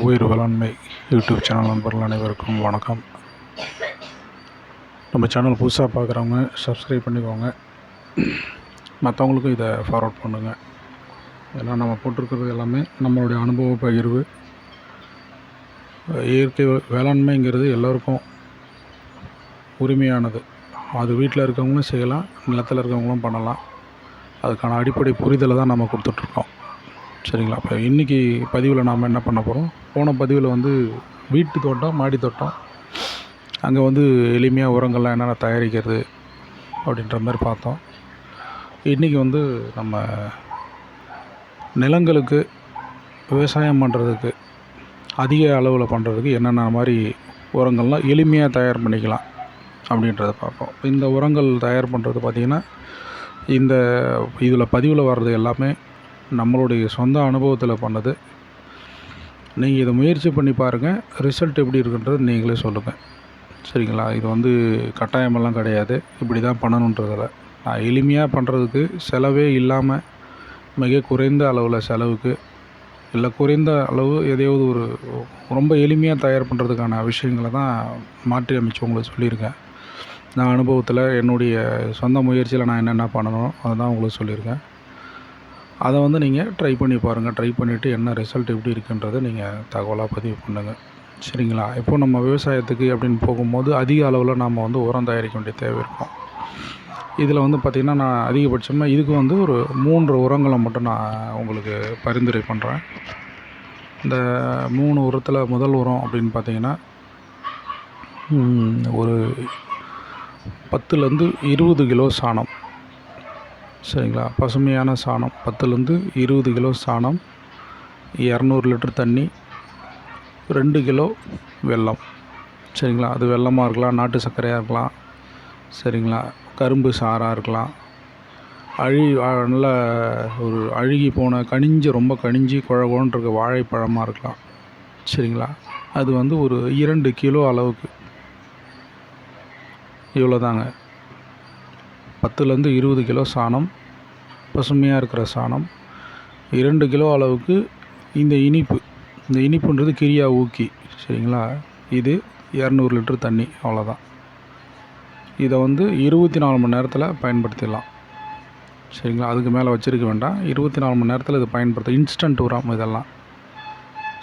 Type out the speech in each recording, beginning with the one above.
உயிர் வேளாண்மை YouTube channel நண்பர்கள் அனைவருக்கும் வணக்கம். நம்ம சேனல் புதுசாக பார்க்குறவங்க சப்ஸ்கிரைப் பண்ணிக்கோங்க. மற்றவங்களுக்கும் இதை ஃபார்வர்ட் பண்ணுங்கள் ஏன்னா நம்ம போட்டிருக்கிறது எல்லாமே நம்மளுடைய அனுபவ பகிர்வு. இயற்கை வேளாண்மைங்கிறது எல்லோருக்கும் உரிமையானது. அது வீட்டில் இருக்கவங்களும் செய்யலாம் நிலத்தில் இருக்கவங்களும் பண்ணலாம். அதுக்கான அடிப்படை புரிதலை தான் நம்ம கொடுத்துட்ருக்கோம் சரிங்களா. இப்போ இன்றைக்கி பதிவில் நாம் என்ன பண்ண போகிறோம் போன பதிவில் வந்து வீட்டு தோட்டம் மாடி தோட்டம். அங்கே வந்து எளிமையாக உரங்கள்லாம் என்னென்ன தயாரிக்கிறது அப்படின்ற மாதிரி பார்த்தோம். இன்றைக்கி வந்து நம்ம நிலங்களுக்கு விவசாயம் பண்ணுறதுக்கு அதிக அளவில் பண்ணுறதுக்கு என்னென்ன மாதிரி உரங்கள்லாம் எளிமையாக தயார் பண்ணிக்கலாம் அப்படின்றத பார்ப்போம். இந்த உரங்கள் தயார் பண்ணுறது பார்த்திங்கன்னா இந்த இதில் பதிவில் வர்றது எல்லாமே நம்மளுடைய சொந்த அனுபவத்தில் பண்ணது. நீங்கள் இதை முயற்சி பண்ணி பாருங்கள் ரிசல்ட் எப்படி இருக்குன்றது நீங்களே சொல்லுங்கள் சரிங்களா? இது வந்து கட்டாயமெல்லாம் கிடையாது. இப்படி தான் பண்ணணுன்றதில். நான் எளிமையாக பண்ணுறதுக்கு செலவே இல்லாமல் மிக குறைந்த அளவில் செலவுக்கு இல்லை குறைந்த அளவு எதையாவது ஒரு ரொம்ப எளிமையாக தயார் பண்ணுறதுக்கான விஷயங்களை தான் மாற்றி அமைச்சு உங்களுக்கு சொல்லியிருக்கேன். நான் அனுபவத்தில் என்னுடைய சொந்த முயற்சியில் நான் என்னென்ன பண்ணணும் அதை தான் உங்களுக்கு சொல்லியிருக்கேன். அதை வந்து நீங்கள் ட்ரை பண்ணி பாருங்கள் ட்ரை பண்ணிவிட்டு என்ன ரிசல்ட் எப்படி இருக்குன்றதை நீங்கள் தகவலாக பதிவு பண்ணுங்கள் சரிங்களா? இப்போ நம்ம விவசாயத்துக்கு அப்படின்னு போகும்போது அதிக அளவில் நாம் வந்து உரம் தயாரிக்க வேண்டிய தேவை இருக்கும். இதில் வந்து பார்த்திங்கன்னா நான் அதிகபட்சமாக இதுக்கு வந்து ஒரு மூன்று உரங்களை மட்டும் நான் உங்களுக்கு பரிந்துரை பண்ணுறேன் இந்த மூணு உரத்தில் முதல் உரம் அப்படின்னு பார்த்தீங்கன்னா ஒரு பத்துலேருந்து இருபது கிலோ சாணம். சரிங்களா? பசுமையான சாணம். பத்துலேருந்து இருபது கிலோ சாணம் இரநூறு லிட்டர் தண்ணி ரெண்டு கிலோ வெல்லம். சரிங்களா? அது வெல்லமாக இருக்கலாம் நாட்டு சர்க்கரையாக இருக்கலாம். சரிங்களா? கரும்பு சாறாக இருக்கலாம். அழி நல்ல ஒரு அழுகி போன கனிஞ்சு ரொம்ப கனிஞ்சு குழகோன்னு இருக்க வாழைப்பழமாக இருக்கலாம். சரிங்களா? அது வந்து ஒரு இரண்டு கிலோ அளவுக்கு. இவ்வளோதாங்க. பத்துலேருந்து இருபது கிலோ சாணம் பசுமையாக இருக்கிற சாணம் இரண்டு கிலோ அளவுக்கு இந்த இனிப்பு. இந்த இனிப்புன்றது கிரியா ஊக்கி சரிங்களா? இது இரநூறு லிட்டர் தண்ணி அவ்வளோதான் இதை வந்து இருபத்தி நாலு மணி நேரத்தில் பயன்படுத்திடலாம். சரிங்களா? அதுக்கு மேலே வச்சுருக்க வேண்டாம். இருபத்தி நாலு மணி நேரத்தில் இது பயன்படுத்த இன்ஸ்டன்ட் உரம் இதெல்லாம்.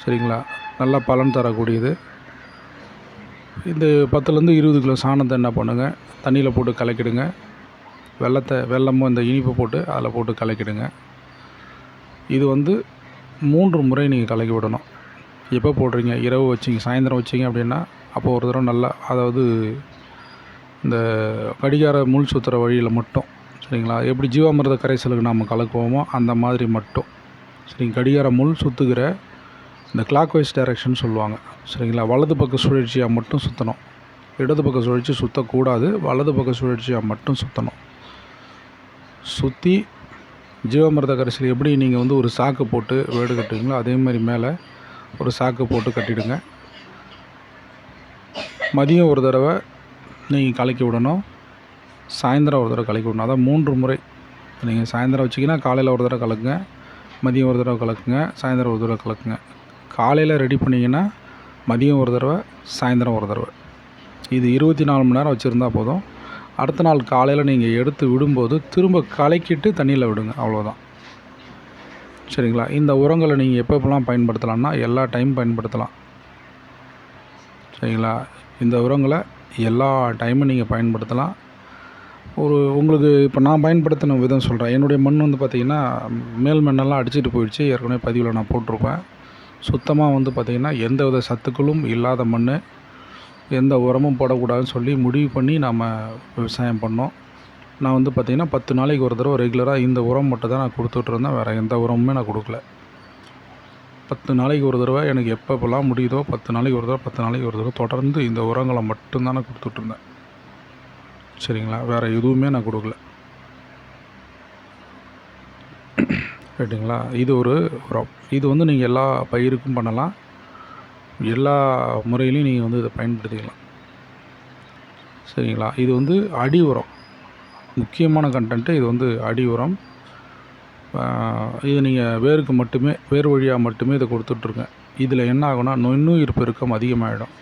சரிங்களா? நல்லா பலன் தரக்கூடியது. இந்த பத்துலேருந்து இருபது கிலோ சாணத்தை என்ன பண்ணுங்கள் தண்ணியில் போட்டு கலக்கிடுங்க. வெள்ளத்தை வெல்லமும் இந்த இனிப்பு போட்டு அதில் போட்டு கலக்கிடுங்க. இது வந்து மூன்று முறை நீங்கள் கலக்கி விடணும். எப்போ போடுறீங்க? இரவு வச்சிங்க சாயந்தரம் வச்சிங்க அப்படின்னா அப்போ ஒரு தடவை நல்லா அதாவது இந்த கடிகார முள் சுற்றுற வழியில் மட்டும் சரிங்களா? எப்படி ஜீவாமிர்த கரைசலுக்கு நம்ம கலக்குவோமோ அந்த மாதிரி மட்டும் சரிங்க? கடிகார முள் சுற்றுகிற இந்த கிளாக் வைஸ் டைரக்ஷன் சொல்லுவாங்க சரிங்களா? வலது பக்க சுழற்சியாக மட்டும் சுற்றணும் இடது பக்க சுழற்சி சுற்றக்கூடாது வலது பக்க சுழற்சியாக மட்டும் சுற்றணும் சுற்றி ஜீவாமிர்த கரைசல் எப்படி நீங்கள் வந்து ஒரு சாக்கு போட்டு வேடு கட்டுவீங்களோ அதே மாதிரி மேலே ஒரு சாக்கு போட்டு கட்டிடுங்க. மதியம் ஒரு தடவை நீங்கள் கலக்கி விடணும். சாயந்தரம் ஒரு தடவை கலக்கி விடணும். அதான் மூன்று முறை. நீங்கள் சாயந்தரம் வச்சிங்கன்னா காலையில் ஒரு தடவை கலக்குங்க. மதியம் ஒரு தடவை கலக்குங்க. சாயந்தரம் ஒரு தடவை கலக்குங்க. காலையில் ரெடி பண்ணிங்கன்னா மதியம் ஒரு தடவை சாயந்தரம் ஒரு தடவை. இது இருபத்தி நாலு மணி நேரம் வச்சுருந்தா போதும். அடுத்த நாள் காலையில் நீங்கள் எடுத்து விடும்போது திரும்ப கலக்கிட்டு தண்ணியில் விடுங்க அவ்வளோதான் சரிங்களா? இந்த உரங்களை நீங்கள் எப்போ பயன்படுத்தலாம்னா எல்லா டைம் பயன்படுத்தலாம். சரிங்களா? இந்த உரங்களை எல்லா டைமும் நீங்கள் பயன்படுத்தலாம். ஒரு உங்களுக்கு இப்போ நான் பயன்படுத்தின விதம் சொல்கிறேன் என்னுடைய மண் வந்து பார்த்திங்கன்னா மேல் மண்ணெல்லாம் அடிச்சிட்டு போயிடுச்சு. ஏற்கனவே பதிவில் நான் போட்டிருப்பேன். சுத்தமாக வந்து பார்த்திங்கன்னா எந்த வித சத்துக்களும் இல்லாத மண் எந்த உரமும் போடக்கூடாதுன்னு சொல்லி முடிவு பண்ணி நம்ம விவசாயம் பண்ணோம். நான் வந்து பார்த்திங்கன்னா பத்து நாளைக்கு ஒரு தடவை ரெகுலராக இந்த உரம் மட்டும் தான் நான் கொடுத்துட்ருந்தேன் வேறு எந்த உரமுமே நான் கொடுக்கல. பத்து நாளைக்கு ஒரு தடவை எனக்கு எப்போ எப்போல்லாம் முடியுதோ பத்து நாளைக்கு ஒரு தடவை பத்து நாளைக்கு ஒரு தடவை தொடர்ந்து இந்த உரங்களை மட்டும்தான் நான் கொடுத்துட்ருந்தேன் சரிங்களா? வேறு எதுவுமே நான் கொடுக்கல. ரைட்டுங்களா இது ஒரு உரம். இது வந்து நீங்கள் எல்லா பயிருக்கும் பண்ணலாம். எல்லா முறையிலையும் நீங்கள் வந்து இதை பயன்படுத்திக்கலாம். சரிங்களா? இது வந்து அடி உரம். முக்கியமான கண்டென்ட்டு இது வந்து அடி உரம். இது நீங்கள் வேருக்கு மட்டுமே வேர் வழியாக மட்டுமே இதை கொடுத்துட்ருங்க. இதில் என்ன ஆகுனா நுண்ணுயிர் பெருக்கம் அதிகமாகிடும்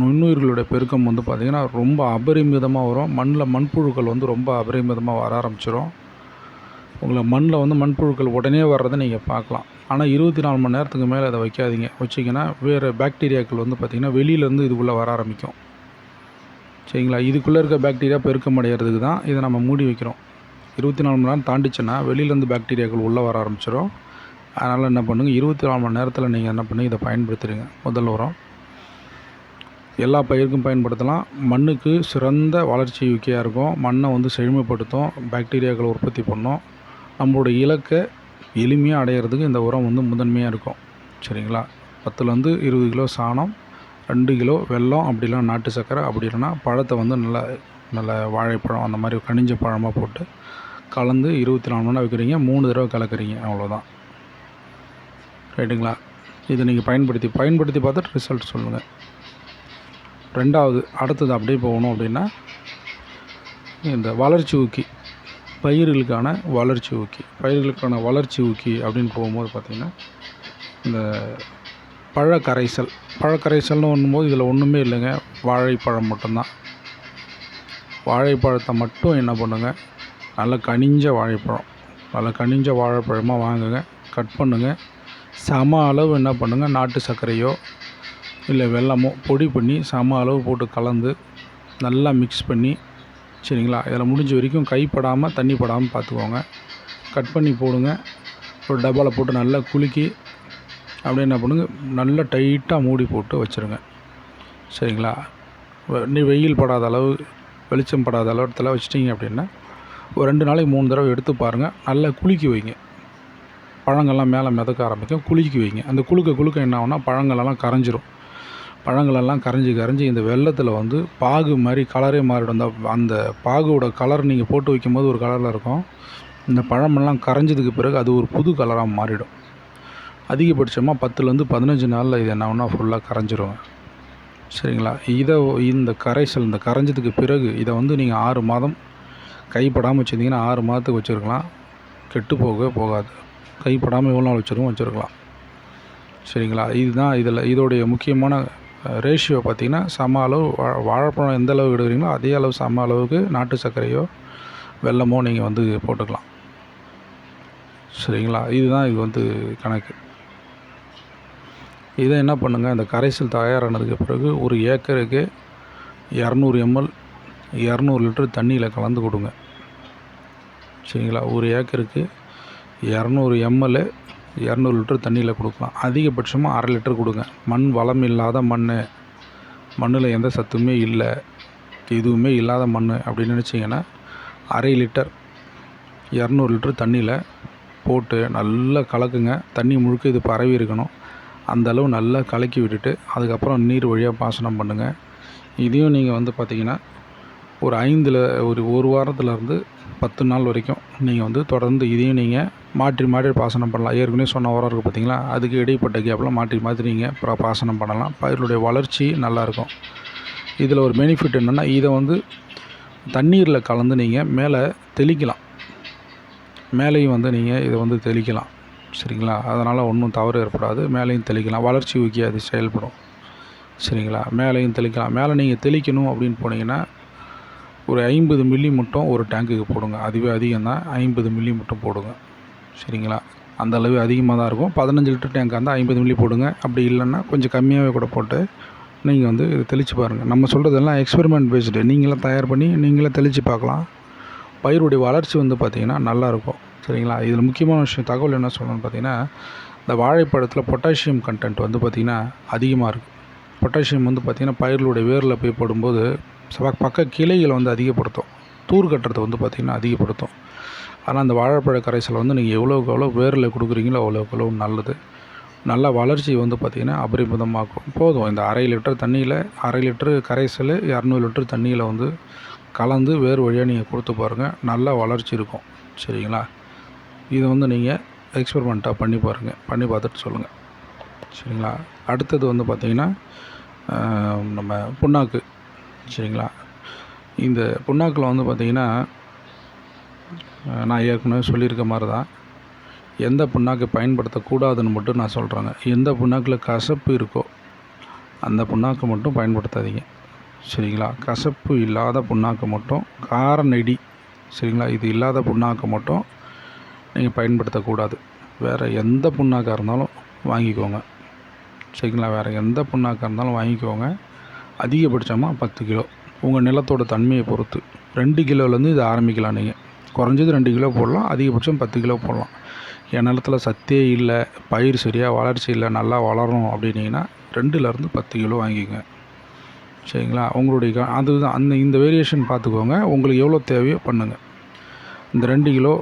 நுண்ணுயிர்களுடைய பெருக்கம் வந்து பார்த்திங்கன்னா ரொம்ப அபரிமிதமாக வரும். மண்ணில் மண்புழுக்கள் வந்து ரொம்ப அபரிமிதமாக வர ஆரம்பிச்சிடும் உங்களை மண்ணில் வந்து மண்புழுக்கள் உடனே வர்றதை நீங்கள் பார்க்கலாம். ஆனால் இருபத்தி நாலு மணி நேரத்துக்கு மேலே அதை வைக்காதீங்க. வச்சிங்கன்னா வேறு பாக்டீரியாக்கள் வந்து பார்த்திங்கன்னா வெளியிலேருந்து இதுக்குள்ளே வர ஆரம்பிக்கும். சரிங்களா? இதுக்குள்ளே இருக்க பாக்டீரியா பெருக்கம் அடையிறதுக்கு தான் இதை நம்ம மூடி வைக்கிறோம். இருபத்தி நாலு மணி நேரம் தாண்டிச்சுன்னா வெளியிலேருந்து பாக்டீரியாக்கள் உள்ளே வர ஆரம்பிச்சிடும். அதனால் என்ன பண்ணுங்கள் இருபத்தி நாலு மணி நேரத்தில் நீங்கள் என்ன பண்ணுங்கள் இதை பயன்படுத்துறீங்க முதல் உரம். எல்லா பயிருக்கும் பயன்படுத்தலாம். மண்ணுக்கு சிறந்த வளர்ச்சி யுக்கியாக இருக்கும். மண்ணை வந்து செழுமைப்படுத்தும். பாக்டீரியாக்களை உற்பத்தி பண்ணும். நம்மளுடைய இலக்கை எளிமையாக அடையிறதுக்கு இந்த உரம் வந்து முதன்மையாக இருக்கும். சரிங்களா? பத்துலேருந்து இருபது கிலோ சாணம் ரெண்டு கிலோ வெல்லம் அப்படிலாம் நாட்டு சர்க்கரை அப்படி இல்லைன்னா பழத்தை வந்து நல்லா நல்ல வாழைப்பழம் அந்த மாதிரி கனிஞ்ச பழமாக போட்டு கலந்து இருபத்தி நாலு மணி நேரம் வைக்கிறீங்க மூணு தடவை கலக்குறீங்க அவ்வளோதான் ரைட்டுங்களா? இதை நீங்கள் பயன்படுத்தி பயன்படுத்தி பார்த்துட்டு ரிசல்ட் சொல்லுங்கள் ரெண்டாவது அடுத்தது அப்படியே போகணும் அப்படின்னா இந்த வளர்ச்சி ஊக்கி. பயிர்களுக்கான வளர்ச்சி ஊக்கி. பயிர்களுக்கான வளர்ச்சி ஊக்கி அப்படின்னு போகும்போது பார்த்திங்கன்னா இந்த பழக்கரைசல் பழக்கரைசல்னு ஒன்றும்போது இதில் ஒன்றுமே இல்லைங்க. வாழைப்பழம் மட்டும்தான். வாழைப்பழத்தை மட்டும் என்ன பண்ணுங்கள் நல்ல கனிஞ்ச வாழைப்பழம். நல்ல கனிஞ்ச வாழைப்பழமாக வாங்குங்க. கட் பண்ணுங்கள் சம அளவு என்ன பண்ணுங்கள் நாட்டு சர்க்கரையோ இல்லை வெல்லமோ பொடி பண்ணி சம அளவு போட்டு கலந்து நல்லா மிக்ஸ் பண்ணி சரிங்களா? இதில் முடிஞ்ச வரைக்கும் கைப்படாமல் தண்ணி படாமல் பார்த்துக்கோங்க. கட் பண்ணி போடுங்க. ஒரு டப்பாவில் போட்டு நல்லா குலுக்கி அப்படியே என்ன பண்ணுங்க? நல்லா டைட்டாக மூடி போட்டு வச்சுருங்க. சரிங்களா? நீ வெயில் படாத அளவு வெளிச்சம் படாத அளவுல வச்சிட்டிங்க அப்படின்னா ஒரு ரெண்டு நாளைக்கு மூணு தடவை எடுத்து பாருங்கள் நல்லா குலுக்கி வைங்க. பழங்கள்லாம் மேலே மிதக்க ஆரம்பிக்கும். குலுக்கி வைங்க. அந்த குலுக்க குலுக்க என்ன ஆகுனா பழங்களெல்லாம் கரைஞ்சிரும். பழங்களெல்லாம் கரைஞ்சி கரைஞ்சி இந்த வெள்ளத்தில் வந்து பாகு மாதிரி கலரே மாறிடும். அந்த அந்த பாகுவோட கலர் நீங்கள் போட்டு வைக்கும்போது ஒரு கலரில் இருக்கும். இந்த பழமெல்லாம் கரைஞ்சதுக்கு பிறகு அது ஒரு புது கலராக மாறிடும். அதிகபட்சமாக பத்துலேருந்து பதினஞ்சு நாளில் இது என்ன ஒன்றா ஃபுல்லாக கரைஞ்சிருவேன் சரிங்களா? இதை இந்த கரைசல் இந்த கரைஞ்சதுக்கு பிறகு இதை வந்து நீங்கள் ஆறு மாதம் கைப்படாமல் வச்சுருந்தீங்கன்னா ஆறு மாதத்துக்கு வச்சுருக்கலாம். கெட்டு போகவே போகாது. கைப்படாமல் எவ்வளோ நாள் வச்சுருக்கோம் வச்சுருக்கலாம். சரிங்களா? இதுதான் இதில் இதோடைய முக்கியமான ரேஷியோ பார்த்திங்கன்னா சம அளவு வா வாழைப்பழம் எந்த அளவு எடுக்கிறீங்களோ அதே அளவு சம அளவுக்கு நாட்டு சர்க்கரையோ வெல்லமோ நீங்கள் வந்து போட்டுக்கலாம். சரிங்களா? இதுதான் இது வந்து கணக்கு. இதை என்ன பண்ணுங்கள் இந்த கரைசல் தயாரானதுக்கு பிறகு ஒரு ஏக்கருக்கு இரநூறு எம்எல் இரநூறு லிட்டர் தண்ணியில் கலந்து கொடுங்க. சரிங்களா? ஒரு ஏக்கருக்கு இரநூறு எம்எல்ஏ இரநூறு லிட்டர் தண்ணியில் கொடுக்கலாம். அதிகபட்சமாக அரை லிட்டர் கொடுங்க. மண் வளம் இல்லாத மண். மண்ணில் எந்த சத்துமே இல்லை. எதுவுமே இல்லாத மண் அப்படின்னு நினச்சிங்கன்னா அரை லிட்டர் இரநூறு லிட்டர் தண்ணியில் போட்டு நல்லா கலக்குங்க. தண்ணி முழுக்க இது பரவி இருக்கணும். அந்த அளவு நல்லா கலக்கி விட்டுட்டு அதுக்கப்புறம் நீர் வழியாக பாசனம் பண்ணுங்கள் இதையும் நீங்கள் வந்து பார்த்தீங்கன்னா ஒரு ஐந்தில் ஒரு ஒரு வாரத்துலேருந்து பத்து நாள் வரைக்கும் நீங்கள் வந்து தொடர்ந்து இதையும் நீங்கள் மாற்றி மாற்றி பாசனம் பண்ணலாம். ஏற்கனவே சொன்ன உரம் இருக்குது பார்த்தீங்களா? அதுக்கு இடைப்பட்ட கேப்பில் மாற்றி மாற்றி நீங்கள் பா- பாசனம் பண்ணலாம். பயிருடைய வளர்ச்சி நல்லாயிருக்கும் இதில் ஒரு பெனிஃபிட் என்னென்னா இதை வந்து தண்ணீரில் கலந்து நீங்கள் மேலே தெளிக்கலாம். மேலேயும் வந்து நீங்கள் இதை வந்து தெளிக்கலாம். சரிங்களா? அதனால் ஒன்றும் தவறு ஏற்படாது. மேலேயும் தெளிக்கலாம். வளர்ச்சி ஊக்கி அது செயல்படும். சரிங்களா? மேலேயும் தெளிக்கலாம். மேலே நீங்கள் தெளிக்கணும் அப்படின்னு போனீங்கன்னா ஒரு ஐம்பது மில்லி மட்டும் ஒரு டேங்குக்கு போடுங்க. அதுவே அதிகம் தான் ஐம்பது மில்லி மட்டும் போடுங்க. சரிங்களா? அந்த அளவு அதிகமாக தான் இருக்கும். பதினஞ்சு லிட்டர் டேங்காக இருந்தால் ஐம்பது மில்லி போடுங்க. அப்படி இல்லைன்னா கொஞ்சம் கம்மியாகவே கூட போட்டு நீங்கள் வந்து இது தெளித்து பாருங்கள் நம்ம சொல்கிறதெல்லாம் எக்ஸ்பெரிமெண்ட் பேஸ்டு நீங்களே தயார் பண்ணி நீங்களே தெளித்து பார்க்கலாம். பயிருடைய வளர்ச்சி வந்து பார்த்திங்கன்னா நல்லாயிருக்கும் சரிங்களா? இதில் முக்கியமான விஷயம் தகவல் என்ன சொல்லணும்னு பார்த்தீங்கன்னா இந்த வாழைப்பழத்தில் பொட்டாசியம் கண்டென்ட் வந்து பார்த்திங்கன்னா அதிகமாக இருக்குது பொட்டாசியம் வந்து பார்த்திங்கன்னா பயிர்களுடைய வேரில் போய் போடும்போது ச- பக்க கிளைகளை வந்து அதிகப்படுத்தும். தூர் கட்டுறதை வந்து பார்த்திங்கன்னா அதிகப்படுத்தும். ஆனால் அந்த வாழைப்பழ கரைசலை வந்து நீங்கள் எவ்வளோக்கு எவ்வளோ வேரில் கொடுக்குறீங்களோ அவ்வளோக்கு எவ்வளோ நல்லது. நல்ல வளர்ச்சி வந்து பார்த்திங்கன்னா அபரிமிதமாக்கும். போதும். இந்த அரை லிட்டர் தண்ணியில் அரை லிட்டரு கரைசல் இரநூறு லிட்டர் தண்ணியில் வந்து கலந்து வேறு வழியாக நீங்கள் கொடுத்து பாருங்கள் நல்ல வளர்ச்சி இருக்கும். சரிங்களா? இதை வந்து நீங்கள் எக்ஸ்பெரிமெண்ட்டாக பண்ணி பாருங்கள் பண்ணி பார்த்துட்டு சொல்லுங்கள் சரிங்களா? அடுத்தது வந்து பார்த்திங்கன்னா நம்ம புண்ணாக்கு. சரிங்களா? இந்த புண்ணாக்கில் வந்து பார்த்திங்கன்னா நான் ஏற்கனவே சொல்லியிருக்க மாதிரி தான் எந்த புண்ணாக்கு பயன்படுத்தக்கூடாதுன்னு மட்டும் நான் சொல்கிறேங்க எந்த புண்ணாக்கில் கசப்பு இருக்கோ அந்த புண்ணாக்கு மட்டும் பயன்படுத்தாதீங்க. சரிங்களா? கசப்பு இல்லாத புண்ணாக்கு மட்டும் கார நெடி சரிங்களா? இது இல்லாத புண்ணாக்கு மட்டும் நீங்கள் பயன்படுத்தக்கூடாது. வேறு எந்த புண்ணாக்காக இருந்தாலும் வாங்கிக்கோங்க. சரிங்களா? வேறு எந்த புண்ணாக்காக இருந்தாலும் வாங்கிக்கோங்க. அதிகபட்சமாக பத்து கிலோ. உங்கள் நிலத்தோட தன்மையை பொறுத்து. ரெண்டு கிலோலேருந்து இது ஆரம்பிக்கலாம் நீங்கள் குறைஞ்சது ரெண்டு கிலோ போடலாம் அதிகபட்சம் பத்து கிலோ போடலாம். என் நிலத்தில் சத்தே இல்லை பயிர் சரியாக வளர்ச்சி இல்லை நல்லா வளரும் அப்படின்னீங்கன்னா ரெண்டுலேருந்து பத்து கிலோ வாங்கிக்கோங்க. சரிங்களா? உங்களுடைய க அதுதான் அந்த இந்த வேரியேஷன் பார்த்துக்கோங்க. உங்களுக்கு எவ்வளோ தேவையோ பண்ணுங்கள் இந்த ரெண்டு கிலோ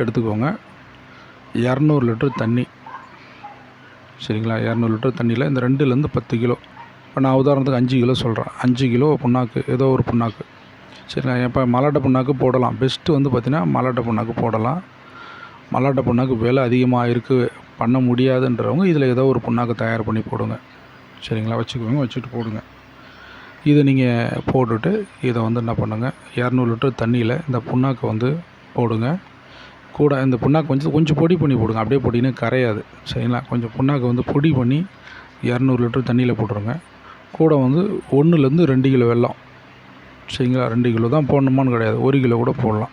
எடுத்துக்கோங்க. இரநூறு லிட்டர் தண்ணி. சரிங்களா? இரநூறு லிட்டர் தண்ணியில் இந்த ரெண்டுலேருந்து பத்து கிலோ. இப்போ நான் உதாரணத்துக்கு அஞ்சு கிலோ சொல்கிறேன் அஞ்சு கிலோ புண்ணாக்கு ஏதோ ஒரு புண்ணாக்கு. சரிங்களா இப்போ மல்லாட்டை புண்ணாக்கு போடலாம். பெஸ்ட்டு வந்து பார்த்திங்கன்னா மல்லாட்டை புண்ணாக்கு போடலாம். மல்லாட்டை புண்ணாக்கு விலை அதிகமாக இருக்குது பண்ண முடியாதுன்றவங்க இதில் ஏதோ ஒரு புண்ணாக்கு தயார் பண்ணி போடுங்க. சரிங்களா? வச்சுக்கோங்க வச்சுட்டு போடுங்க. இதை நீங்கள் போட்டுட்டு இதை வந்து என்ன பண்ணுங்கள் இரநூறு லிட்டர் தண்ணியில் இந்த புண்ணாக்கை வந்து போடுங்க. கூட இந்த புண்ணாக்கு கொஞ்சம் கொஞ்சம் பொடி பண்ணி போடுங்க. அப்படியே போட்டிங்கன்னா கரையாது. சரிங்களா? கொஞ்சம் புண்ணாக்கு வந்து பொடி பண்ணி இரநூறு லிட்டர் தண்ணியில் போட்டுருங்க. கூட வந்து ஒன்றுலேருந்து ரெண்டு கிலோ வெல்லம். சரிங்களா? ரெண்டு கிலோ தான் போடணுமான்னு கிடையாது. ஒரு கிலோ கூட போடலாம்.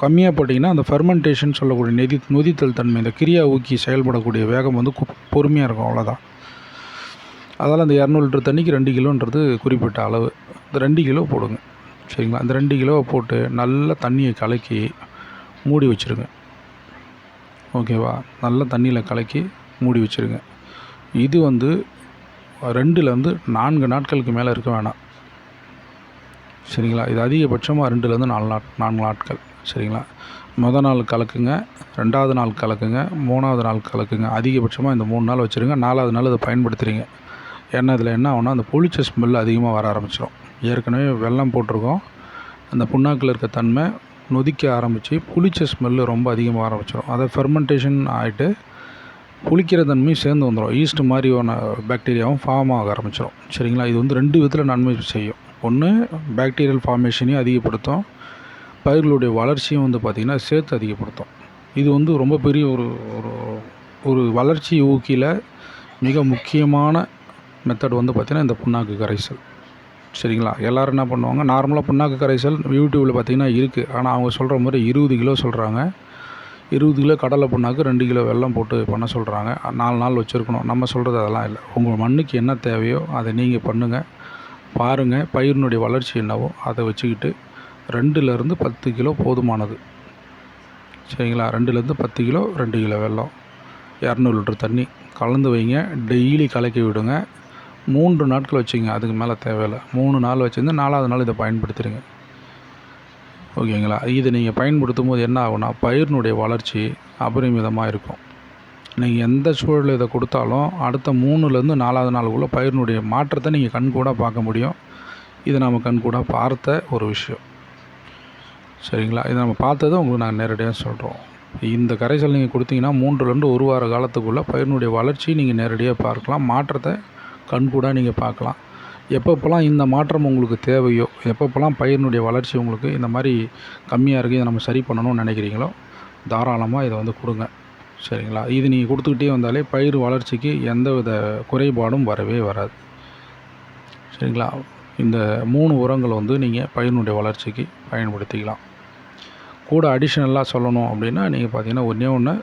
கம்மியாக போட்டிங்கன்னா அந்த ஃபெர்மெண்டேஷன் சொல்லக்கூடிய நெதி நொதித்தல் தன்மை இந்த கிரியா ஊக்கி செயல்படக்கூடிய வேகம் வந்து கு- பொறுமையாக இருக்கும். அவ்வளோதான் அதனால் அந்த இரநூறு லிட்டர் தண்ணிக்கு ரெண்டு கிலோன்றது குறிப்பிட்ட அளவு. இந்த ரெண்டு கிலோ போடுங்க. சரிங்களா? அந்த ரெண்டு கிலோவை போட்டு நல்லா தண்ணியை கலக்கி மூடி வச்சுருங்க. ஓகேவா? நல்லா தண்ணியில் கலக்கி மூடி வச்சுருங்க. இது வந்து ரெண்டுலேருந்து நான்கு நாட்களுக்கு மேலே இருக்க வேணாம். சரிங்களா? இது அதிகபட்சமாக ரெண்டுலேருந்து நாலு நாட் நான்கு நாட்கள். சரிங்களா? மொதல் நாள் கலக்குங்க ரெண்டாவது நாள் கலக்குங்க மூணாவது நாள் கலக்குங்க. அதிகபட்சமாக இந்த மூணு நாள் வச்சுருங்க நாலாவது நாள் அதை பயன்படுத்துகிறீங்க ஏன்னா இதில் என்ன ஆகும்னா அந்த புளிச்ச ஸ்மெல் அதிகமாக வர ஆரம்பிச்சிடும் ஏற்கனவே வெல்லம் போட்டிருக்கோம். அந்த புண்ணாக்கில் இருக்க தன்மை நொதிக்க ஆரம்பித்து புளிச்ச ஸ்மெல்லு ரொம்ப அதிகமாக ஆரம்பிச்சிடும் அதை ஃபெர்மெண்டேஷன் ஆகிட்டு புளிக்கிற தன்மையும் சேர்ந்து வந்துடும் ஈஸ்ட் மாதிரியான பாக்டீரியாவும் ஃபார்ம் ஆக ஆரம்பிச்சிடும் சரிங்களா? இது வந்து ரெண்டு விதத்தில் நன்மை செய்யும். ஒன்று பாக்டீரியல் ஃபார்மேஷனையும் அதிகப்படுத்தும். பயிர்களுடைய வளர்ச்சியும் வந்து பார்த்திங்கன்னா சேர்த்து அதிகப்படுத்தும். இது வந்து ரொம்ப பெரிய ஒரு ஒரு ஒரு வளர்ச்சி ஊக்கியில் மிக முக்கியமான மெத்தட் வந்து பார்த்திங்கன்னா இந்த புண்ணாக்கு கரைசல். சரிங்களா? எல்லோரும் என்ன பண்ணுவாங்க? நார்மலாக புண்ணாக்கு கரைசல் யூடியூப்பில் பார்த்திங்கன்னா இருக்குது ஆனால் அவங்க சொல்கிற மாதிரி இருபது கிலோ சொல்கிறாங்க இருபது கிலோ கடலை புண்ணாக்கு ரெண்டு கிலோ வெள்ளம் போட்டு பண்ண சொல்கிறாங்க நாலு நாள் வச்சுருக்கணும். நம்ம சொல்கிறது அதெல்லாம் இல்லை. உங்கள் மண்ணுக்கு என்ன தேவையோ அதை நீங்கள் பண்ணுங்கள் பாருங்கள் பயிரினுடைய வளர்ச்சி என்னவோ அதை வச்சுக்கிட்டு ரெண்டுலேருந்து பத்து கிலோ போதுமானது. சரிங்களா? ரெண்டுலேருந்து பத்து கிலோ ரெண்டு கிலோ வெல்லம். இரநூறு லிட்டர் தண்ணி. கலந்து வைங்க. டெய்லி கலக்கி விடுங்க. மூன்று நாட்கள் வச்சுங்க. அதுக்கு மேலே தேவையில்லை. மூணு நாள் வச்சுருந்து நாலாவது நாள் இதை பயன்படுத்திடுங்க. ஓகேங்களா? இதை நீங்கள் பயன்படுத்தும் போது என்ன ஆகுனா பயிரினுடைய வளர்ச்சி அபரிமிதமாக இருக்கும். நீங்கள் எந்த சூழலில் இதை கொடுத்தாலும் அடுத்த மூணுலேருந்து நாலாவது நாளுக்குள்ளே பயிரினுடைய மாற்றத்தை நீங்கள் கண்கூடாக பார்க்க முடியும். இது நம்ம கண்கூடாக பார்த்த ஒரு விஷயம். சரிங்களா? இதை நம்ம பார்த்ததை உங்களுக்கு நாங்கள் நேரடியாக சொல்கிறோம் இந்த கரைசல் நீங்கள் கொடுத்தீங்கன்னா மூன்றுலேருந்து ஒரு வார காலத்துக்குள்ளே பயிரினுடைய வளர்ச்சி நீங்கள் நேரடியாக பார்க்கலாம். மாற்றத்தை கண்கூடாக நீங்கள் பார்க்கலாம். எப்பப்போலாம் இந்த மாற்றம் உங்களுக்கு தேவையோ எப்பப்போலாம் பயிரினுடைய வளர்ச்சி உங்களுக்கு இந்த மாதிரி கம்மியாக இருக்குது இதை நம்ம சரி பண்ணணும்னு நினைக்கிறீங்களோ தாராளமாக இதை வந்து கொடுங்க. சரிங்களா? இது நீங்கள் கொடுத்துக்கிட்டே வந்தாலே பயிர் வளர்ச்சிக்கு எந்த வித குறைபாடும் வரவே வராது. சரிங்களா? இந்த மூணு உரங்கள் வந்து நீங்கள் பயிரினுடைய வளர்ச்சிக்கு பயன்படுத்திக்கலாம். கூட அடிஷ்னலாக சொல்லணும் அப்படின்னா நீங்கள் பார்த்தீங்கன்னா ஒன்றே ஒன்று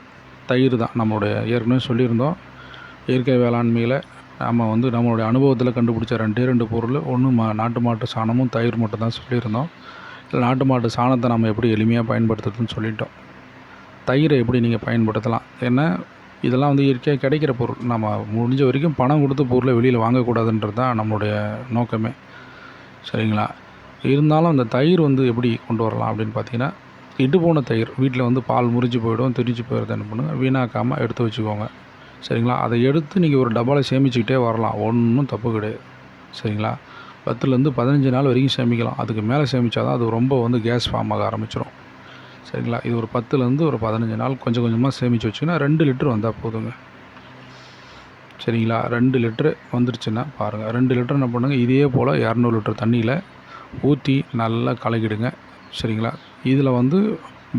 தயிர் தான். நம்மளுடைய ஏற்கனவே சொல்லியிருந்தோம். இயற்கை வேளாண்மையில் நம்ம வந்து நம்மளுடைய அனுபவத்தில் கண்டுபிடிச்ச ரெண்டே ரெண்டு பொருள் ஒன்று மா நாட்டு மாட்டு சாணமும் தயிர் மட்டும் தான் சொல்லியிருந்தோம். இல்லை நாட்டு மாட்டு சாணத்தை நம்ம எப்படி எளிமையாக பயன்படுத்துறதுன்னு சொல்லிட்டோம். தயிரை எப்படி நீங்கள் பயன்படுத்தலாம்? ஏன்னா இதெல்லாம் வந்து இயற்கையாக கிடைக்கிற பொருள். நம்ம முடிஞ்ச வரைக்கும் பணம் கொடுத்து பொருளை வெளியில் வாங்கக்கூடாதுன்றது தான் நம்மளுடைய நோக்கமே. சரிங்களா? இருந்தாலும் அந்த தயிர் வந்து எப்படி கொண்டு வரலாம் அப்படின்னு பார்த்தீங்கன்னா இட்டு போன தயிர் வீட்டில் வந்து பால் முறிஞ்சு போயிடும் திரிஞ்சு போயிடுது என்ன பண்ணுங்கள் வீணாக்காமல் எடுத்து வச்சுக்கோங்க. சரிங்களா? அதை எடுத்து நீங்கள் ஒரு டப்பாவில் சேமிச்சுக்கிட்டே வரலாம். ஒன்றும் தப்பு கிடையாது. சரிங்களா? பத்துலேருந்து பதினஞ்சு நாள் வரைக்கும் சேமிக்கலாம். அதுக்கு மேலே சேமித்தா தான் அது ரொம்ப வந்து கேஸ் ஃபார்ம் ஆக ஆரம்பிச்சிடும் சரிங்களா? இது ஒரு பத்துலேருந்து ஒரு பதினஞ்சு நாள் கொஞ்சம் கொஞ்சமாக சேமித்து வச்சுங்கன்னா ரெண்டு லிட்டர் வந்தால் போதுங்க. சரிங்களா? ரெண்டு லிட்ரு வந்துருச்சுன்னா பாருங்கள் ரெண்டு லிட்டர் என்ன பண்ணுங்கள் இதே போல் இரநூறு லிட்டர் தண்ணியில் ஊற்றி நல்லா கலக்கிடுங்க. சரிங்களா? இதில் வந்து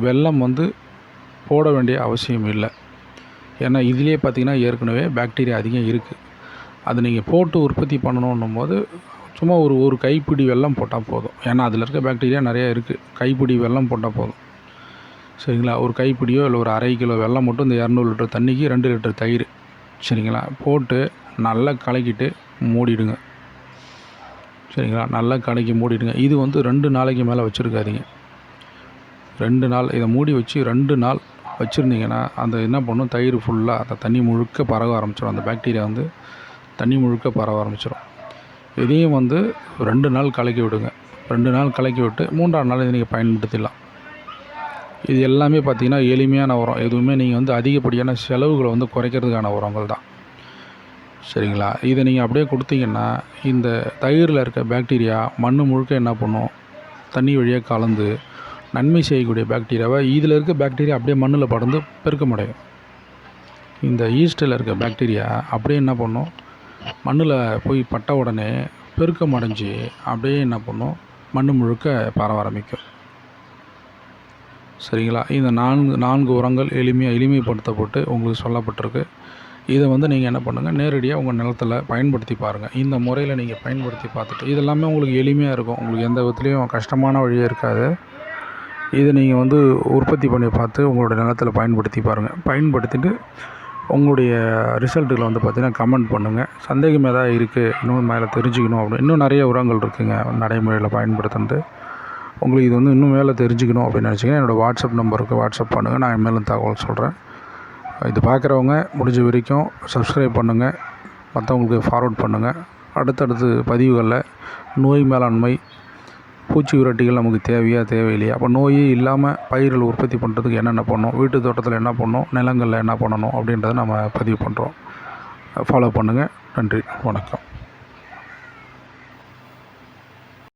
வெல்லம் வந்து போட வேண்டிய அவசியம் இல்லை. ஏன்னா இதுலேயே பார்த்திங்கன்னா ஏற்கனவே பாக்டீரியா அதிகம் இருக்குது அது நீங்கள் போட்டு உற்பத்தி பண்ணணுன்னும் போது சும்மா ஒரு ஒரு கைப்பிடி வெல்லம் போட்டால் போதும். ஏன்னா அதில் இருக்க பாக்டீரியா நிறையா இருக்குது கைப்பிடி வெள்ளம் போட்டால் போதும். சரிங்களா? ஒரு கைப்பிடியோ இல்லை ஒரு அரை கிலோ வெல்லம் மட்டும் இந்த இரநூறு லிட்டர் தண்ணிக்கு ரெண்டு லிட்டர் தயிர். சரிங்களா? போட்டு நல்லா கலக்கிட்டு மூடிடுங்க. சரிங்களா? நல்லா கலக்கி மூடிடுங்க. இது வந்து ரெண்டு நாளைக்கு மேலே வச்சுருக்காதீங்க. ரெண்டு நாள் இதை மூடி வச்சு ரெண்டு நாள் வச்சுருந்தீங்கன்னா அந்த என்ன பண்ணும்? தயிர் ஃபுல்லாக அந்த தண்ணி முழுக்க பரவ ஆரம்பிச்சிடும் அந்த பாக்டீரியா வந்து தண்ணி முழுக்க பரவ ஆரம்பிச்சிடும் இதையும் வந்து ரெண்டு நாள் கலக்கி விடுங்க. ரெண்டு நாள் கலக்கி விட்டு மூன்றாம் நாள் இதை நீங்கள் பயன்படுத்திடலாம். இது எல்லாமே பார்த்திங்கன்னா எளிமையான உரம். எதுவுமே நீங்கள் வந்து அதிகப்படியான செலவுகளை வந்து குறைக்கிறதுக்கான உரங்கள் தான். சரிங்களா? இதை நீங்கள் அப்படியே கொடுத்தீங்கன்னா இந்த தயிரில் இருக்க பாக்டீரியா மண் முழுக்க என்ன பண்ணும்? தண்ணி வழியாக கலந்து நன்மை செய்யக்கூடிய பாக்டீரியாவை இதில் இருக்க பாக்டீரியா அப்படியே மண்ணில் படர்ந்து பெருக்கமடையும். இந்த ஈஸ்டில் இருக்க பாக்டீரியா அப்படியே என்ன பண்ணும்? மண்ணில் போய் பட்ட உடனே பெருக்கம் அடைஞ்சு அப்படியே என்ன பண்ணும்? மண் முழுக்க பரவ ஆரம்பிக்கும். சரிங்களா? இந்த நான்கு நான்கு உரங்கள் எளிமையாக எளிமைப்படுத்தப்பட்டு உங்களுக்கு சொல்லப்பட்டிருக்கு. இதை வந்து நீங்கள் என்ன பண்ணுங்கள் நேரடியாக உங்கள் நிலத்தில் பயன்படுத்தி பாருங்கள் இந்த முறையில் நீங்கள் பயன்படுத்தி பார்த்துட்டு இது எல்லாமே உங்களுக்கு எளிமையாக இருக்கும். உங்களுக்கு எந்த விதத்துலேயும் கஷ்டமான வழியே இருக்காது. இதை நீங்கள் வந்து உற்பத்தி பண்ணி பார்த்து உங்களோட நிலத்தில் பயன்படுத்தி பாருங்கள் பயன்படுத்திட்டு உங்களுடைய ரிசல்ட்டுகளை வந்து பார்த்திங்கன்னா கமெண்ட் பண்ணுங்கள் சந்தேகம் எதாவது இருக்குது இன்னும் மேலே தெரிஞ்சுக்கணும் அப்படின்னு. இன்னும் நிறைய உரங்கள் இருக்குதுங்க நடைமுறையில் பயன்படுத்துனது. உங்களுக்கு இது வந்து இன்னும் மேலே தெரிஞ்சுக்கணும் அப்படின்னு நினச்சிங்கன்னா என்னோடய வாட்ஸ்அப் நம்பருக்கு வாட்ஸ்அப் பண்ணுங்கள் நான் மேலும் தகவல் சொல்கிறேன் இது பார்க்குறவங்க முடிஞ்ச வரைக்கும் சப்ஸ்கிரைப் பண்ணுங்கள் மற்றவங்களுக்கு ஃபார்வர்ட் பண்ணுங்கள் அடுத்தடுத்து பதிவுகளில் நோய் மேலாண்மை பூச்சி விரட்டிகள் நமக்கு தேவையா தேவையில்லையா? அப்போ நோயே இல்லாமல் பயிர்கள் உற்பத்தி பண்ணுறதுக்கு என்னென்ன பண்ணணும்? வீட்டு தோட்டத்தில் என்ன பண்ணணும்? நிலங்களில் என்ன பண்ணணும்? அப்படின்றத நம்ம பதிவு பண்ணுறோம் ஃபாலோ பண்ணுங்கள் நன்றி. வணக்கம்.